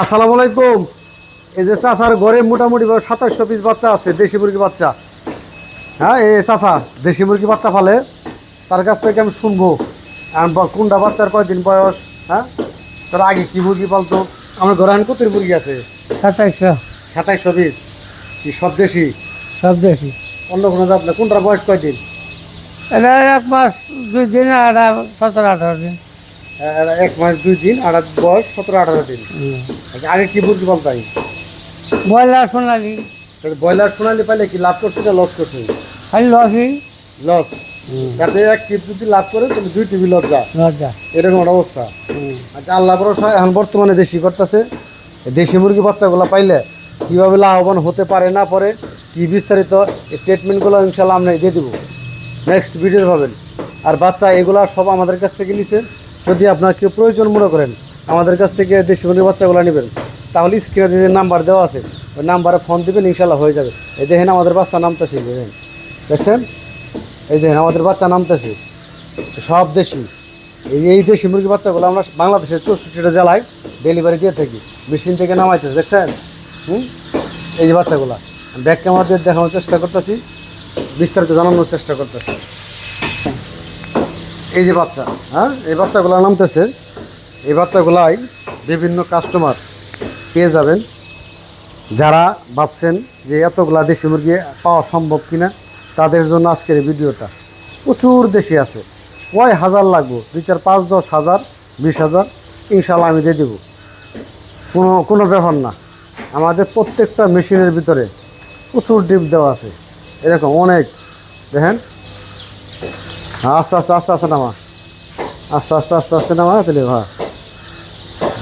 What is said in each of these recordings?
আসসালামু আলাইকুম। এই যে চাচার ঘরে মোটামুটি সাতাশশো পিস বাচ্চা আছে দেশি মুরগি বাচ্চা। হ্যাঁ এই চাচা দেশি মুরগি বাচ্চা ফালে তার কাছ থেকে আমি শুনব। কোনটা বাচ্চার কয়দিন বয়স হ্যাঁ? তার আগে কি মুরগি পালতো? আমার ঘরে এখন কত মুরগি আছে? সাতাইশশো। সাতাইশশো পিস কি সব দেশি? সব দেশি। অন্য কোনো জাত না কোনটার বয়স কয়দিন? এটা এক মাস দুই দিন আর সতেরো আঠারো দিন। এক মাস দুই দিন আর বয়স সতেরো আঠারো দিন। আচ্ছা, আগে কি মুরগি পালতাই ব্রয়লার সোনালি। ব্রয়লার সোনালি পাইলে কি লাভ করছে না লস করছে? খালি লসই লস। তাতে এক টিপ যদি লাভ করে তাহলে দুই টিভি লজ্জা লজ্জা। এরকম একটা অবস্থা। আচ্ছা আল্লাহ ভরসা এখন বর্তমানে দেশি করতেছে। দেশি মুরগি বাচ্চাগুলো পাইলে কীভাবে লাভবান হতে পারে না পারে কি বিস্তারিত এই ট্রিটমেন্টগুলো ইনশাল্লাহ আমরা দিয়ে দেবো। নেক্সট ভিডিও পাবেন। আর বাচ্চা এগুলা সব আমাদের কাছ থেকে নিছে যদি আপনার কেউ প্রয়োজন মনে করেন, আমাদের কাছ থেকে দেশি মুরগির বাচ্চাগুলো নেবেন, তাহলে স্ক্রিনে যে নাম্বার দেওয়া আছে, ওই নাম্বারে ফোন দেবেন ইনশাল্লাহ হয়ে যাবে। এই দেখেন আমাদের বাচ্চা নামতেছে দেখেন। দেখছেন? এই দেখেন আমাদের বাচ্চা নামতেছে। সব দেশি। এই এই দেশি মুরগি বাচ্চাগুলো আমরা বাংলাদেশের চৌষট্টিটা জেলায় ডেলিভারি দিয়ে থাকি, মেশিন থেকে নামাইতেছে, দেখছেন? হুম? এই যে বাচ্চাগুলো। ব্যাগ ক্যামেরা দিয়ে দেখানোর চেষ্টা করতেছি, বিস্তারিত জানানোর চেষ্টা করতেছি। এই যে বাচ্চা হ্যাঁ? এই বাচ্চাগুলো নামতেছে। এই বাচ্চাগুলাই বিভিন্ন কাস্টমার পেয়ে যাবেন। যারা ভাবছেন যে এতগুলা দেশি মুরগি পাওয়া সম্ভব কিনা, তাদের জন্য আজকের ভিডিওটা প্রচুর দেশি আছে। কয় হাজার লাগবো? দুই চার পাঁচ দশ হাজার, বিশ হাজার ইনশাল্লাহ আমি দিয়ে দেবো। কোনো কোনো ব্যাপার না। আমাদের প্রত্যেকটা মেশিনের ভিতরে প্রচুর ডিপ দেওয়া আছে। এরকম অনেক, দেখেন। আস্তে আস্তে আস্তে আস্তে নামা। আস্তে আস্তে আস্তে আস্তে নামা, তাহলে হ্যাঁ।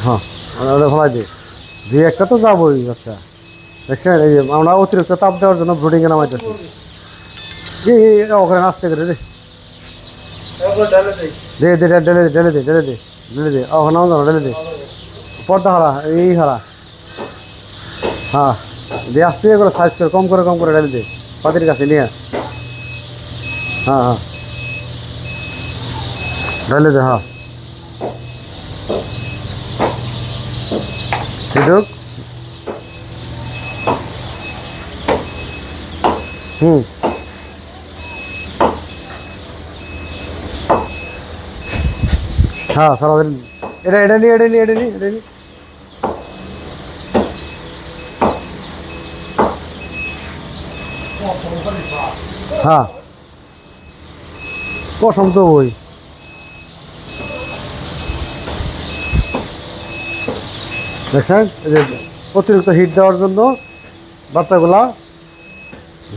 হ্যাঁ ওটা ভালাই দিই। দুই একটা তো যাবোই বাচ্চা দেখছেন, এই যে আমরা অতিরিক্ত তাপ দেওয়ার জন্য ব্রুডিংয়ে নামাইতেছি। ওখানে আসতে করে রে পর্দা হারা, এই হারা। হ্যাঁ দিয়ে আসতে করে সাইজ করে, কম করে কম করে ডেলে দে। পাতির কাছে নিয়ে। হ্যাঁ হ্যাঁ। ডেলে দে হ্যাঁ এটুক হুম হ্যাঁ সারাদিন এটা এটা নি এটা নি এটা নি এটা নি হ্যাঁ কসম তো ওই দেখছেন? যে অতিরিক্ত হিট দেওয়ার জন্য বাচ্চাগুলা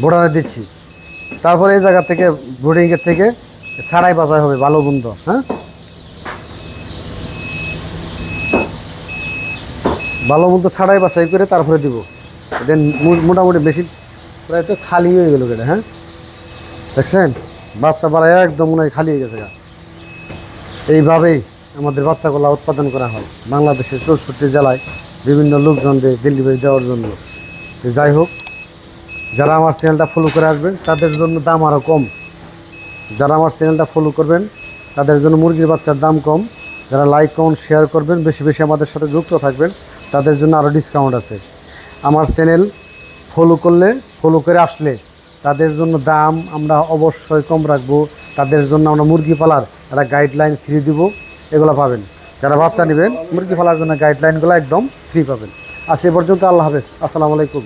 বোড়ারে দিচ্ছি। তারপরে এই জায়গা থেকে ব্রুডিংয়ের থেকে ছাড়াই বাঁচাই হবে ভালো বন্ধ হ্যাঁ? ভালো মন্দ ছাড়াই বাছাই করে তারপরে দিব। দেন মোটামুটি বেশি প্রায় তো খালি হয়ে গেল কেটে হ্যাঁ? দেখছেন? বাচ্চা বাড়ায় একদম মনে হয় খালি হয়ে গেছে এইভাবেই আমাদের বাচ্চাগুলো উৎপাদন করা হয়। বাংলাদেশের চৌষট্টি জেলায় বিভিন্ন লোকজনদের ডেলিভারি দেওয়ার জন্য। যাই হোক, যারা আমার চ্যানেলটা ফলো করে আসবেন, তাদের জন্য দাম আরও কম। যারা আমার চ্যানেলটা ফলো করবেন, তাদের জন্য মুরগির বাচ্চার দাম কম। যারা লাইক কমেন্ট শেয়ার করবেন, বেশি বেশি আমাদের সাথে যুক্ত থাকবেন, তাদের জন্য আরও ডিসকাউন্ট আছে। আমার চ্যানেল ফলো করলে ফলো করে আসলে তাদের জন্য দাম আমরা অবশ্যই কম রাখব। তাদের জন্য আমরা মুরগি পালার একটা গাইডলাইন ফ্রি দিব। এগুলো পাবেন। যারা বাচ্চা নেবেন, মুরগি ফেলার জন্য গাইডলাইনগুলো একদম ফ্রি পাবেন। আজ এ পর্যন্ত আল্লাহ হাফেজ। আসসালামু আলাইকুম।